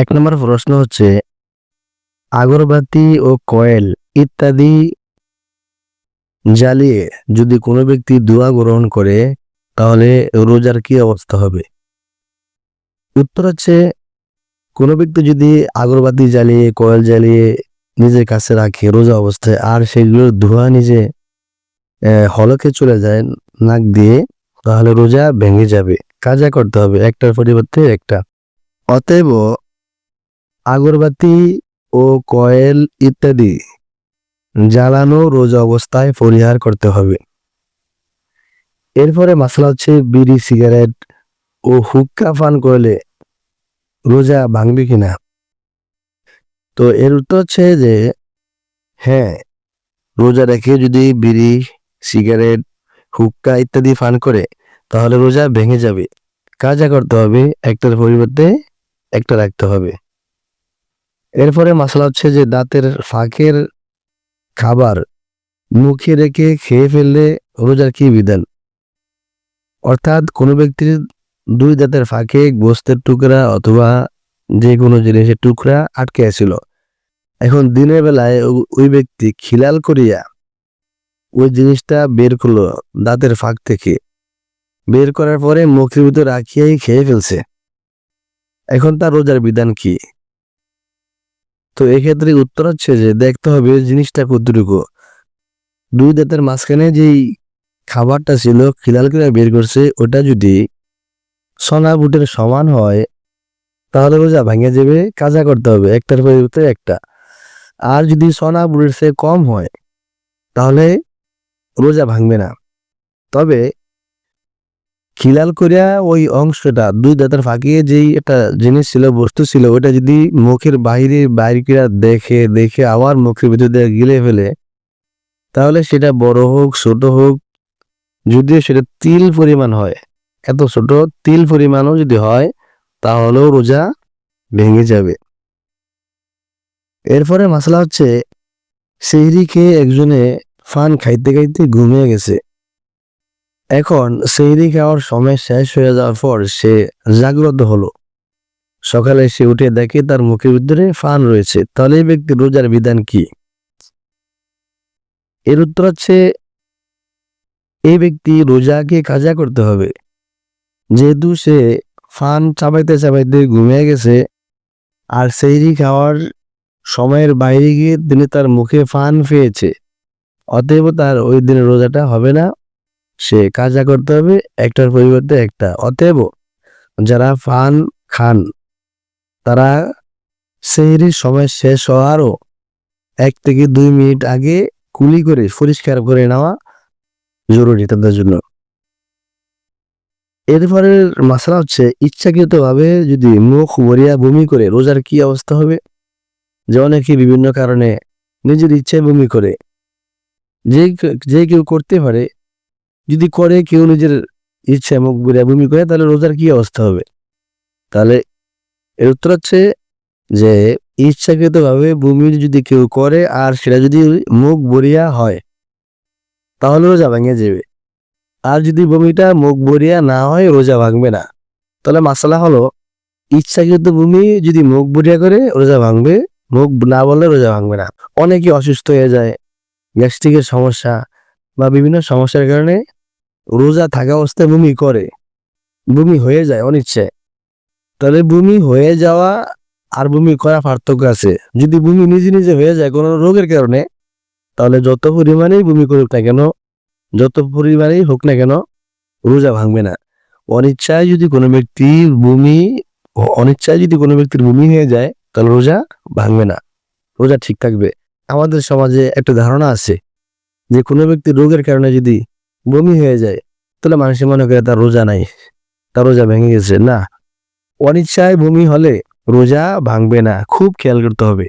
এক নম্বর প্রশ্ন হচ্ছে, আগরবাতি ও কয়েল ইত্যাদি জ্বালিয়ে যদি কোনো ব্যক্তি দোয়া গ্রহণ করে, তাহলে রোজার কি অবস্থা হবে? উত্তর হচ্ছে, কোনো ব্যক্তি যদি আগরবাতি জ্বালিয়ে, কয়েল জ্বালিয়ে নিজের কাছে রাখে রোজা অবস্থায়, আর সেগুলোর ধোঁয়া নিজে হলকে চলে যায় নাক দিয়ে, তাহলে রোজা ভেঙে যাবে। কাজা করতে হবে, একটার পরিবর্তে একটা। অতএব আগরবাতি ও কয়েল ইত্যাদি জ্বালানো রোজা অবস্থায় পরিহার করতে হবে। এরপরে মশলা হচ্ছে বিড়ি, সিগারেট ও হুক্কা পান করলে রোজা ভাঙবে কিনা? তো এর উত্তর হচ্ছে যে হ্যাঁ রোজা রেখে যদি বিড়ি, সিগারেট, হুক্কা ইত্যাদি পান করে, তাহলে রোজা ভেঙে যাবে। কাজা করতে হবে একটার পরিবর্তে একটা রাখতে হবে। এরপরে মশলা হচ্ছে যে দাঁতের ফাঁকের খাবার মুখে রেখে খেয়ে ফেললে রোজার কি বিধান? অর্থাৎ কোনো ব্যক্তির দুই দাঁতের ফাঁকে গোস্তের টুকরা অথবা যে কোনো জিনিসের টুকরা আটকে আছিল। এখন দিনের বেলায় ওই ব্যক্তি খিলাল করিয়া ওই জিনিসটা বের করল দাঁতের ফাঁক থেকে। বের করার পরে মুখের ভিতর রাখিয়াই খেয়ে ফেলছে। এখন তার রোজার বিধান কি? তো এক্ষেত্রে উত্তর হচ্ছে যে দেখতে হবে জিনিসটা কতটুকু। দুই দাঁতের মাঝখানে যেই খাবারটা ছিল খিলাল করে বের করছে, ওটা যদি সোনা বুটের সমান হয়, তাহলে রোজা ভেঙে যাবে, কাজা করতে হবে, একটার পরিবর্তে একটা। আর যদি সোনা বুটের সে কম হয়, তাহলে রোজা ভাঙবে না। তবে খিলাল করিয়া ওই অংশটা, দুই দাঁতের ফাঁকিয়ে যেই একটা জিনিস ছিল, বস্তু ছিল ওটা যদি মুখের বাইরে বাইরে কিরা দেখে দেখে আবার মুখের ভিতর দিয়ে গিলে ফেলে, তাহলে সেটা বড় হোক, ছোট হোক, যদিও সেটা তিল পরিমাণ হয়। এত ছোট তিল পরিমাণও যদি হয়, তাহলেও রোজা ভেঙে যাবে। এরপরে মশলা হচ্ছে, সেহরি খেয়ে একজনে ফান খাইতে খাইতে ঘুমিয়ে গেছে। এখন সেহরি খাওয়ার সময় শেষ হয়ে যাওয়ার পর সে জাগ্রত হলো। সকালে সে উঠে দেখে তার মুখের ভিতরে ফান রয়েছে। তাহলে এই ব্যক্তির রোজার বিধান কি? এর উত্তর হচ্ছে, এই ব্যক্তি রোজাকে কাজা করতে হবে। যেহেতু সে ফান চাপাইতে চাপাইতে ঘুমিয়ে গেছে, আর সেইরি খাওয়ার সময়ের বাইরে গিয়ে তিনি তার মুখে ফান পেয়েছে, অতএব তার ওই দিনের রোজাটা হবে না। সে কাজা করতে হবে, একটার পরিবর্তে একটা। অতএব যারা ফান খান, তারা সেহরির সময় শেষ হওয়ারও এক থেকে দুই মিনিট আগে কুলি করে পরিষ্কার করে নেওয়া জরুরি তাদের জন্য। এরপরে মশলা হচ্ছে, ইচ্ছাকৃতভাবে যদি মুখ মরিয়া বমি করে, রোজার কি অবস্থা হবে? যে অনেকে বিভিন্ন কারণে নিজের ইচ্ছায় বমি করে। যে যে কেউ করতে পারে যদি করে কেউ নিজের ইচ্ছায় মুখ মরিয়া বমি করে, তাহলে রোজার কি অবস্থা হবে? তাহলে এর উত্তর হচ্ছে যে, ইচ্ছাকৃতভাবে বমি যদি কেউ করে আর সেটা যদি মুখ বরিয়া হয়, তাহলে রোজা ভেঙে যাবে। আর যদি বমিটা মুখ বরিয়া না হয়, রোজা ভাঙবে না। তাহলে মাসালা হলো, ইচ্ছাকৃত বমি যদি মুখ বরিয়া করে, রোজা ভাঙবে। মুখ না বললে রোজা ভাঙবে না। অনেকে অসুস্থ হয়ে যায়, গ্যাস্ট্রিকের সমস্যা বা বিভিন্ন সমস্যার কারণে রোজা থাকা অবস্থায় বমি করে, বমি হয়ে যায় অনিচ্ছায়। তাহলে বমি হয়ে যাওয়া আর বমি করা পার্থক্য আছে। যদি বমি নিজে নিজে হয়ে যায় কোনো রোগের কারণে, তাহলে যত পরিমাণেই বমি করুক না কেন, যত পরিমাণেই হোক না কেন, রোজা ভাঙবে না। অনিচ্ছায় যদি কোনো ব্যক্তির বমি, অনিচ্ছায় যদি কোনো ব্যক্তির বমি হয়ে যায়, তাহলে রোজা ভাঙবে না। রোজা ঠিক থাকবে। আমাদের সমাজে একটা ধারণা আছে যে কোনো ব্যক্তির রোগের কারণে যদি বমি হয়ে যায় তাহলে মানুষের মনে করে তার রোজা নাই, তার রোজা ভেঙে গেছে। না, অনিচ্ছায় ভূমি হলে রোজা ভাঙবে না, খুব খেয়াল করতে হবে।